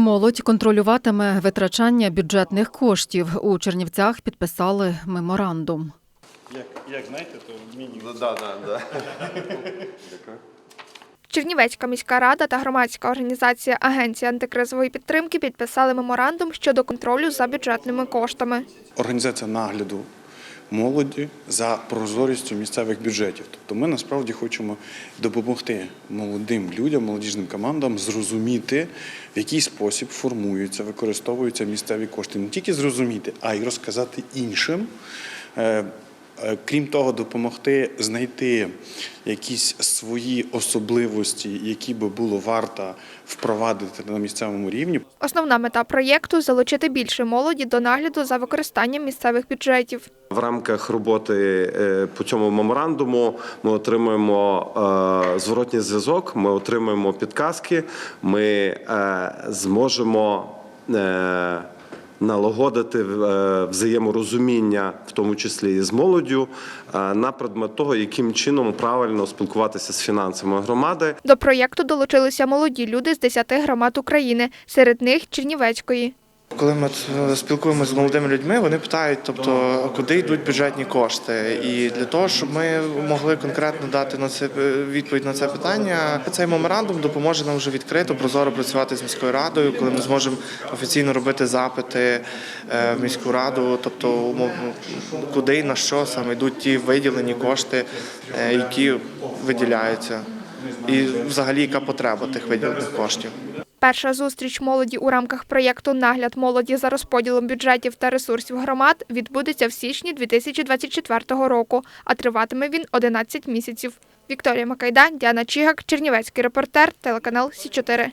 Молодь контролюватиме витрачання бюджетних коштів. У Чернівцях підписали меморандум. Як, як знаєте, то мінімум. Ну, да, да, да. Чернівецька міська рада та громадська організація Агенція антикризової підтримки підписали меморандум щодо контролю за бюджетними коштами. Організація нагляду молоді за прозорістю місцевих бюджетів. Тобто ми насправді хочемо допомогти молодим людям, молодіжним командам зрозуміти, в який спосіб формуються, використовуються місцеві кошти. Не тільки зрозуміти, а й розказати іншим. Е, Крім того, допомогти знайти якісь свої особливості, які би було варто впровадити на місцевому рівні. Основна мета проєкту залучити більше молоді до нагляду за використанням місцевих бюджетів. В рамках роботи е, по цьому меморандуму ми отримуємо е, зворотній зв'язок, ми отримуємо підказки, ми зможемо налагодити е, взаєморозуміння, в тому числі і з молоддю, е, на предмет того, яким чином правильно спілкуватися з фінансами громади. До проєкту долучилися молоді люди з 10 громад України, серед них Чернівецької. Коли ми спілкуємося з молодими людьми, вони питають, тобто куди йдуть бюджетні кошти. І для того, щоб ми могли конкретно дати на це е, відповідь на це питання, цей меморандум допоможе нам вже відкрито, прозоро працювати з міською радою, коли ми зможемо офіційно робити запити е, в міську раду, тобто умовно, куди і на що саме йдуть ті виділені кошти, е, які виділяються, і взагалі яка потреба тих виділених коштів. Перша зустріч молоді у рамках проєкту Нагляд молоді за розподілом бюджетів та ресурсів громад відбудеться в січні 2024 року, а триватиме він 11 місяців. Вікторія Макайда, Діана Чігак, Чернівецький репортер, телеканал Сі 4